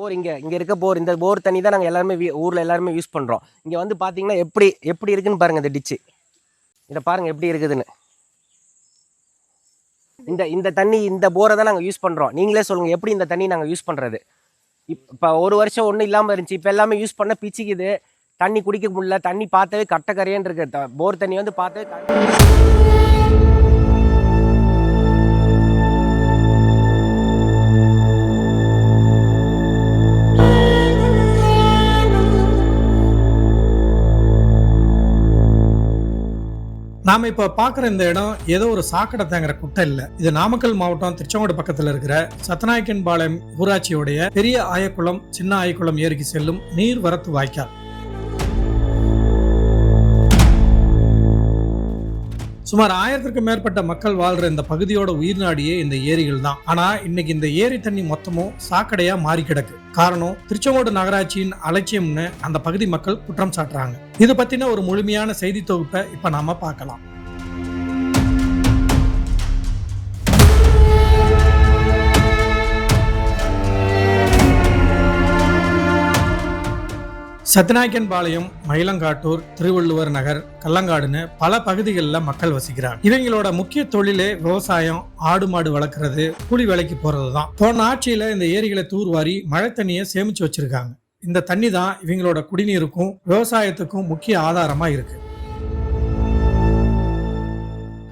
போர் இங்கே இங்கே இருக்க போர் இந்த போர் தண்ணி தான் நாங்கள் எல்லாருமே ஊரில் எல்லாருமே யூஸ் பண்ணுறோம் இங்கே வந்து பார்த்தீங்கன்னா எப்படி எப்படி இருக்குன்னு பாருங்க இந்த டிச்சு இதை பாருங்க எப்படி இருக்குதுன்னு. இந்த இந்த தண்ணி இந்த போரை தான் நாங்கள் யூஸ் பண்ணுறோம் நீங்களே சொல்லுங்கள் எப்படி இந்த தண்ணி நாங்கள் யூஸ் பண்ணுறது இப்போ ஒரு வருஷம் ஒன்றும் இல்லாமல் இருந்துச்சு இப்போ எல்லாமே யூஸ் பண்ண பிச்சிக்குது. தண்ணி குடிக்க முடியல தண்ணி பார்த்தவே கட்டக்கரையன்னு இருக்கு. போர் தண்ணி வந்து பார்த்தவே நாம இப்ப பாக்குற இந்த இடம் ஏதோ ஒரு சாக்கடை தேங்குற குட்டை இல்ல. இது நாமக்கல் மாவட்டம் திருச்செங்கோடு பக்கத்துல இருக்கிற சத்தநாயக்கன் பாளையம் ஊராட்சியுடைய பெரிய ஆயக்குளம் சின்ன ஆயக்குளம் ஏரிக்கு செல்லும் நீர் வரத்து வாய்க்கால். சுமார் ஆயிரத்திற்கும் மேற்பட்ட மக்கள் வாழ்ற இந்த பகுதியோட உயிர்நாடியே இந்த ஏரிகள் தான். ஆனா இன்னைக்கு இந்த ஏரி தண்ணி மொத்தமும் சாக்கடையா மாறி கிடக்கு. காரணம் திருச்செங்கோடு நகராட்சியின் அலட்சியம்னு அந்த பகுதி மக்கள் குற்றம் சாட்டுறாங்க. இது பத்தின ஒரு முழுமையான செய்தி தொகுப்பை இப்ப நாம பார்க்கலாம். சத்யநாயக்கன் பாளையம் மயிலங்காட்டூர் திருவள்ளுவர் நகர் கல்லங்காடுன்னு பல பகுதிகளில் மக்கள் வசிக்கிறாங்க. இவங்களோட முக்கிய தொழிலே விவசாயம் ஆடு மாடு வளர்க்குறது கூலி வேலைக்கு போகிறது தான் போன ஆட்சியில் இந்த ஏரிகளை தூர்வாரி மழை தண்ணியை சேமித்து வச்சுருக்காங்க. இந்த தண்ணி தான் இவங்களோட குடிநீருக்கும் விவசாயத்துக்கும் முக்கிய ஆதாரமாக இருக்குது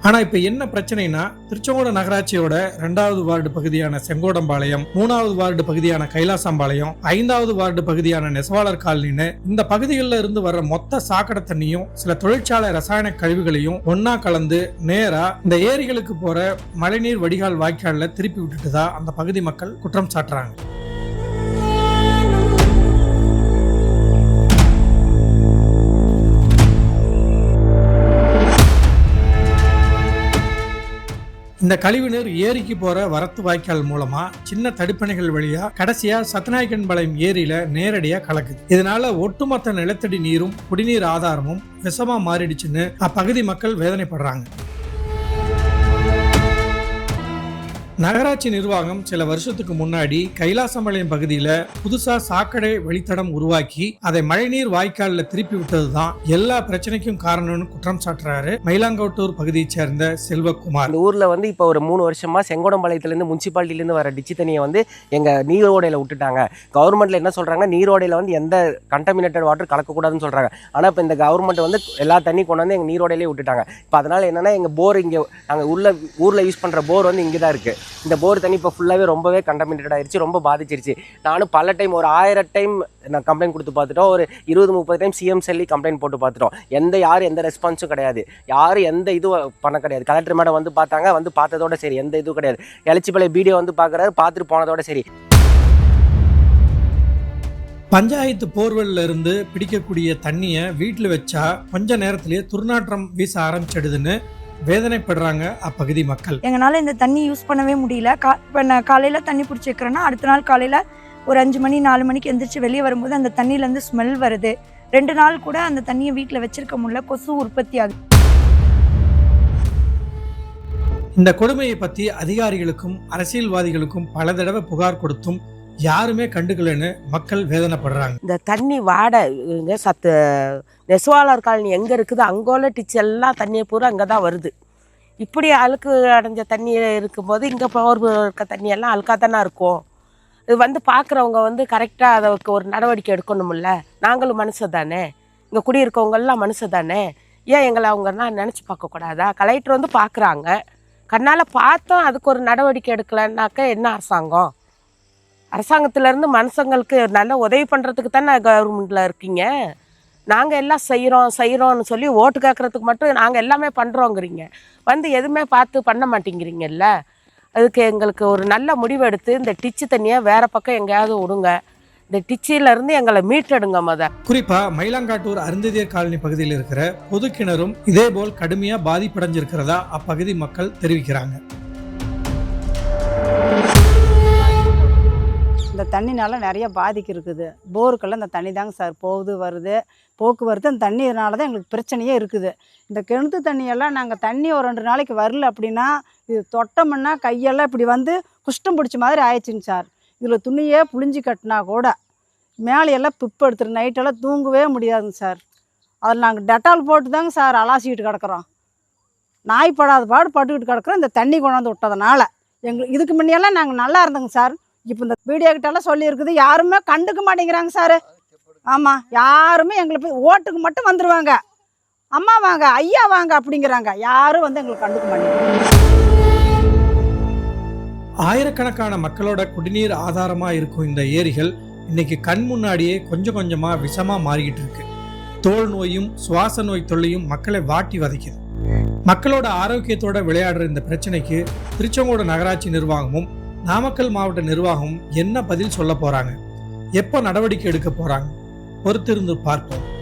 ஆனா இப்ப என்ன பிரச்சனைனா திருச்செங்கோடு நகராட்சியோட ரெண்டாவது வார்டு பகுதியான செங்கோடம்பாளையம் மூணாவது வார்டு பகுதியான கைலாசம்பாளையம் ஐந்தாவது வார்டு பகுதியான நெசவாளர் காலனின்னு இந்த பகுதிகளில் இருந்து வர்ற மொத்த சாக்கடை தண்ணியும் சில தொழிற்சாலை ரசாயன கழிவுகளையும் ஒன்னா கலந்து நேரா இந்த ஏரிகளுக்கு போற மழைநீர் வடிகால் வாய்க்காலில் திருப்பி விட்டுட்டு தான் அந்த பகுதி மக்கள் குற்றம் சாட்டுறாங்க. இந்த கழிவுநீர் ஏரிக்கு போற வரத்து வாய்க்கால் மூலமா சின்ன தடுப்பணைகள் வழியா கடைசியா சத்நாயக்கன் பாளையம் ஏரியில நேரடியா கலக்குது. இதனால ஒட்டுமொத்த நிலத்தடி நீரும் குடிநீர் ஆதாரமும் விஷமா மாறிடுச்சுன்னு அப்பகுதி மக்கள் வேதனைப்படுறாங்க. நகராட்சி நிர்வாகம் சில வருஷத்துக்கு முன்னாடி கைலாசமலையம் பகுதியில புதுசா சாக்கடை வழித்தடம் உருவாக்கி அதை மழைநீர் வாய்க்கால்ல திருப்பி விட்டதுதான் எல்லா பிரச்சனைக்கும் காரணம்னு குற்றம் சாட்டுறாரு மயிலாங்கோட்டூர் பகுதியைச் சேர்ந்த செல்வகுமார். அந்த ஊரில் வந்து இப்போ ஒரு மூணு வருஷமாக முனிசிபாலிட்டில இருந்து வர டிச்சு தண்ணியை வந்து எங்கள் நீரோடையில் விட்டுட்டாங்க. கவர்மெண்ட்டில் என்ன சொல்கிறாங்க நீரோடையில் வந்து எந்த கண்டமினேட்டட் வாட்டர் கலக்கக்கூடாதுன்னு சொல்கிறாங்க ஆனால் இப்போ இந்த கவர்மெண்ட் வந்து எல்லா தண்ணி கொண்டு வந்து எங்கள் நீரோடையிலே விட்டுட்டாங்க. இப்போ அதனால் என்னென்னா எங்கள் போர் இங்கே நாங்கள் உள்ள ஊரில் யூஸ் பண்ணுற போர் வந்து இங்கே தான் இருக்குது இந்த போர் தண்ணி இப்போ ஃபுல்லாகவே ரொம்பவே கண்டமினேட் ஆயிருச்சு ரொம்ப பாதிச்சிருச்சு. நானும் பல டைம் ஒரு ஆயிரம் டைம் நான் கம்ப்ளைண்ட் கொடுத்து பார்த்துட்டோம். ஒரு இருபது முப்பது டைம் சிஎம் செல்லி கம்ப்ளைண்ட் போட்டு பார்த்துட்டோம். எந்த யாரும் எந்த ரெஸ்பான்ஸும் கிடையாது. யாரும் எந்த இதுவும் பண்ண கிடையாது. கலெக்டர் மேடம் வந்து பார்த்தாங்க வந்து பார்த்ததோட சரி எந்த இதுவும் கிடையாது. எலச்சிப்பளை வீடியோ வந்து பார்க்குறாரு பார்த்துட்டு போனதோட சரி. பஞ்சாயத்து போர்வெல்ல இருந்து பிடிக்கக்கூடிய தண்ணியை வீட்டில் வச்சா கொஞ்ச நேரத்திலேயே துர்நாற்றம் வீச ஆரம்பிச்சிடுதுன்னு வேதனைப்படுறாங்க அப்பகுதி மக்கள். எங்களால் இந்த தண்ணி யூஸ் பண்ணவே முடியல. கா இப்போ நான் காலையில் தண்ணி பிடிச்சி வைக்கிறேன்னா அடுத்த நாள் காலையில் ஒரு அஞ்சு மணி நாலு மணிக்கு எந்திரிச்சு வெளியே வரும்போது அந்த தண்ணியிலேருந்து ஸ்மெல் வருது. ரெண்டு நாள் கூட அந்த தண்ணியை வீட்டில் வச்சிருக்க முடியல. கொசு உற்பத்தி ஆகுது இந்த கொடுமையை பத்தி அதிகாரிகளுக்கும் அரசியல்வாதிகளுக்கும் பல தடவை புகார் கொடுத்தும் யாருமே கண்டுக்கலன்னு மக்கள் வேதனைப்படுறாங்க. இந்த தண்ணி வாடை சத்து நெசவாளர் காலனி எங்கே இருக்குது? அங்கே உள்ள எல்லாம் தண்ணியை பூரா அங்கே தான் வருது. இப்படி அழுக்கு அடைஞ்ச தண்ணி இருக்கும்போது இங்கே பவர் இருக்க தண்ணியெல்லாம் அழுக்காக தானே இருக்கும்? இது வந்து பார்க்குறவங்க வந்து கரெக்டாக அதுக்கு ஒரு நடவடிக்கை எடுக்கணும்ல? நாங்களும் மனுஷன் தானே? இங்கே குடியிருக்கவங்கெல்லாம் மனுஷ தானே? ஏன் எங்களை அவங்கன்னா நினச்சி பார்க்கக்கூடாதா கலெக்டர் வந்து பார்க்குறாங்க கண்ணால் பார்த்தோம் அதுக்கு ஒரு நடவடிக்கை எடுக்கலைன்னாக்க என்ன அரசாங்கம்? அரசாங்கத்திலேருந்து மனுஷங்களுக்கு நல்ல உதவி பண்ணுறதுக்கு தானே கவர்மெண்ட்டில் இருக்கீங்க? நாங்கள் எல்லாம் செய்கிறோம் செய்கிறோம்னு சொல்லி ஓட்டு கேட்குறதுக்கு மட்டும் நாங்கள் எல்லாமே பண்ணுறோங்கிறீங்க வந்து எதுவுமே பார்த்து பண்ண மாட்டேங்கிறீங்கல்ல? அதுக்கு எங்களுக்கு ஒரு நல்ல முடிவு எடுத்து இந்த டிச்சு தண்ணியை வேறு பக்கம் எங்கேயாவது விடுங்க. இந்த டிச்சிலிருந்து எங்களை மீட்டெடுங்க மத. குறிப்பா மயிலாங்காட்டூர் அருந்ததியர் காலனி பகுதியில் இருக்கிற பொது கிணறும் இதேபோல் கடுமையா பாதிப்படைஞ்சிருக்கிறதா அப்பகுதி மக்கள் தெரிவிக்கிறாங்க. இந்த தண்ணினால நிறைய பாதிக்கு இருக்குது. போருக்கெல்லாம் இந்த தண்ணி தாங்க சார் போகுது வருது. போக்குவரத்து அந்த தண்ணினால தான் எங்களுக்கு பிரச்சனையே இருக்குது. இந்த கிணத்து தண்ணியெல்லாம் நாங்கள் தண்ணி ஒரு ரெண்டு நாளைக்கு வரல அப்படின்னா இது தொட்டோம்னா கையெல்லாம் இப்படி வந்து குஷ்டம் பிடிச்ச மாதிரி ஆயிடுச்சுங்க சார். இதில் துணியே புழிஞ்சு கட்டினா கூட மேலையெல்லாம் பிப்பு எடுத்துரு நைட்டெல்லாம் தூங்கவே முடியாதுங்க சார். அதில் நாங்கள் டெட்டால் போட்டு தாங்க சார் அலாசிக்கிட்டு கிடக்குறோம். நாய் படாத பாடு பட்டுக்கிட்டு கிடக்குறோம். இந்த தண்ணி கொண்டாந்து விட்டதுனால. எங்களுக்கு இதுக்கு முன்னையெல்லாம் நாங்கள் நல்லா இருந்தோங்க சார். இப்போ இந்த வீடியோ கிட்டலாம் சொல்லியிருக்குது. யாருமே கண்டுக்க மாட்டேங்கிறாங்க சார். ஆமாம் யாருமே எங்களை போய் ஓட்டுக்கு மட்டும் வந்துடுவாங்க அம்மா வாங்க ஐயா வாங்க அப்படிங்கிறாங்க. யாரும் வந்து எங்களுக்கு கண்டுக்க மாட்டேங்கிறாங்க. ஆயிரக்கணக்கான மக்களோட குடிநீர் ஆதாரமாக இருக்கும் இந்த ஏரிகள் இன்னைக்கு கண் முன்னாடியே கொஞ்சம் கொஞ்சமாக விஷமாக மாறிக்கிட்டு இருக்கு. தோல் நோயும் சுவாச நோய் தொல்லையும் மக்களை வாட்டி வதைக்குது. மக்களோட ஆரோக்கியத்தோட விளையாடுற இந்த பிரச்சனைக்கு திருச்செங்கோடு நகராட்சி நிர்வாகமும் நாமக்கல் மாவட்ட நிர்வாகம் என்ன பதில் சொல்ல போறாங்க? எப்போ நடவடிக்கை எடுக்க போறாங்க? பொறுத்திருந்து பார்ப்போம்.